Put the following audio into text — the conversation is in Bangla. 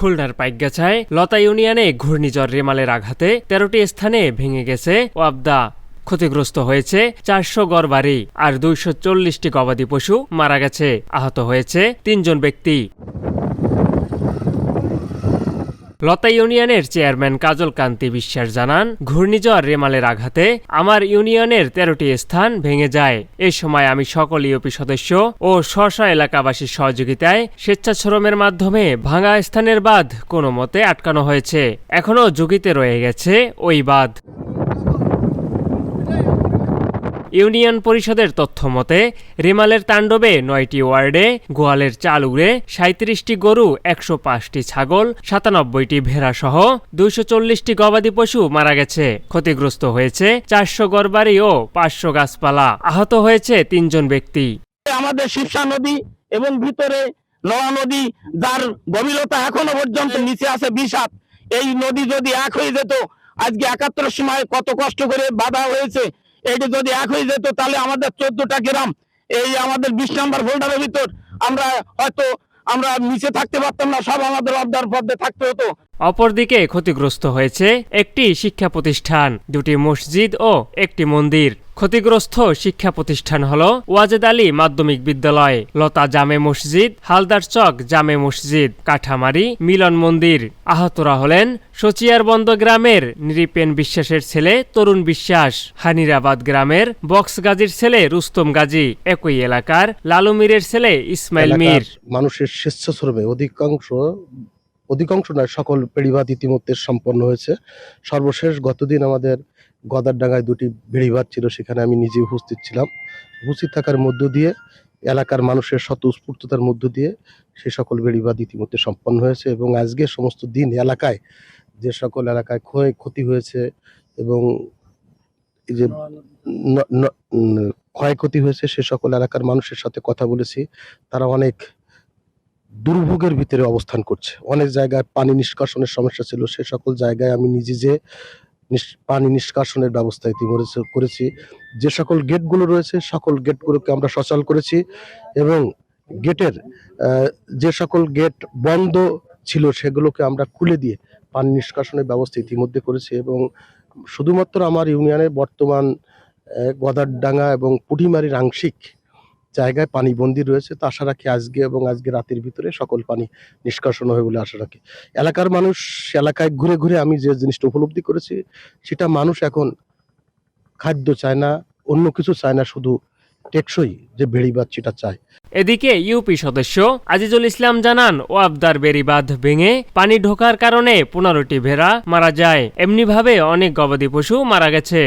খুলনার পাইকগাছায় লতা ইউনিয়নে ঘূর্ণিঝড় রেমালের আঘাতে তেরোটি স্থানে ভেঙে গেছে ওয়াবদা। ক্ষতিগ্রস্ত হয়েছে চারশো গড় বাড়ি আর দুইশো চল্লিশটি গবাদি পশু মারা গেছে। আহত হয়েছে তিনজন ব্যক্তি। লতা ইউনিয়নের চেয়ারম্যান কাজল কান্তি বিশ্বাস জানান, ঘূর্ণিঝড় রেমালের আঘাতে আমার ইউনিয়নের তেরোটি স্থান ভেঙে যায়। এ সময় আমি সকল ইউপি সদস্য ও স্ব স্ব এলাকাবাসীর সহযোগিতায় স্বেচ্ছাশ্রমের মাধ্যমে ভাঙা স্থানের বাঁধ কোনো মতে আটকানো হয়েছে। এখনও ঝুঁকিতে রয়ে গেছে ওই বাঁধ। ইউনিয়ন পরিষদের তথ্য মতে, রিমালের তাণ্ডবে নয়টি ওয়ার্ডে, গোয়ালের চাল উড়ে সাঁত্রিশটি গরু, একশো পাঁচটি ছাগল, সাতানব্বইটি ভেড়া সহ দুইশো চল্লিশটি গবাদি পশু মারা গেছে। ক্ষতিগ্রস্ত হয়েছে চারশো গড়বাড়ি ও পাঁচশো গাছপালা। আহত হয়েছে তিনজন ব্যক্তি। আমাদের শিবসা নদী এবং ভিতরে নয়া নদী, যার গভীরতা এখনও পর্যন্ত নিচে আছে হাত এই নদী যদি এক হয়ে যেত, আজকে একাত্তর সময় কত কষ্ট করে বাধা হয়েছে। এটি যদি এক হয়ে যেত, তাহলে আমাদের চোদ্দটা গ্রাম এই আমাদের বিশ নম্বর ফোল্ডারের ভিতর আমরা হয়তো আমরা নিচে থাকতে পারতাম না, সব আমাদের অর্ধার পদ্মে থাকতে হতো। অপরদিকে ক্ষতিগ্রস্ত হয়েছে একটি শিক্ষা প্রতিষ্ঠান, দুটি মসজিদ ও একটি মন্দির। ক্ষতিগ্রস্ত শিক্ষা প্রতিষ্ঠান হল ওয়াজেদ আলী মাধ্যমিক বিদ্যালয় লতা জামে মসজিদ হালদার চক জামে মসজিদ কাঠামারি মিলন মন্দির। আহতরা হলেন সচিয়ারবন্দ গ্রামের নিরিপেন বিশ্বাসের ছেলে তরুণ বিশ্বাস হানিরাবাদ গ্রামের বক্স গাজীর ছেলে রুস্তম গাজী। একই এলাকার লালু মীরের ছেলে ইসমাইল মীর। মানুষের স্বেচ্ছাশ্রমে অধিকাংশ অধিকাংশ নয় সকল বেড়িবাদ ইতিমধ্যে সম্পন্ন হয়েছে। সর্বশেষ গতদিন আমাদের গদারডাঙ্গায় দুটি বেড়িবাদ ছিল, সেখানে আমি নিজে উপস্থিত ছিলাম। উপস্থিত থাকার মধ্য দিয়ে, এলাকার মানুষের স্বতঃস্ফূর্ততার মধ্য দিয়ে সে সকল বেড়িবাদ ইতিমধ্যে সম্পন্ন হয়েছে এবং আজকে সমস্ত দিন এলাকায় যে সকল এলাকায় ক্ষয়, ক্ষতি হয়েছে এবং এই যে ক্ষয়ক্ষতি হয়েছে, সে সকল এলাকার মানুষের সাথে কথা বলেছি। তারা অনেক দুর্ভোগের ভিতরে অবস্থান করছে। অনেক জায়গায় পানি নিষ্কাশনের সমস্যা ছিল, সে সকল জায়গায় আমি নিজে যে পানি নিষ্কাশনের ব্যবস্থা ইতিমধ্যে করেছি। যে সকল গেটগুলো রয়েছে, সকল গেটগুলোকে আমরা সচল করেছি এবং গেটের যে সকল গেট বন্ধ ছিল সেগুলোকে আমরা খুলে দিয়ে পানি নিষ্কাশনের ব্যবস্থা ইতিমধ্যে করেছি এবং শুধুমাত্র আমার ইউনিয়নে বর্তমান গদারডাঙ্গা এবং পুঁটিমারির আংশিক জায়গায় পানি বন্দি রয়েছে, তা আশা রাখি আজকে এবং আজকে রাতের ভিতরে সকল পানি নিষ্কাশন হবে বলে আশা রাখি। এলাকার মানুষ এলাকায় ঘুরে ঘুরে আমি যে জিনিসটা উপলব্ধি করেছি, সেটা মানুষ এখন খাদ্য চায় না, অন্য কিছু চায় না, শুধু টেকসই যে বেড়িবাদ সেটা চায়। এদিকে ইউপি সদস্য আজিজুল ইসলাম জানান, ও ওয়াবদার বেড়িবাঁধ ভেঙে পানি ঢোকার কারণে পনেরোটি ভেড়া মারা যায়। এমনিভাবে অনেক গবাদি পশু মারা গেছে।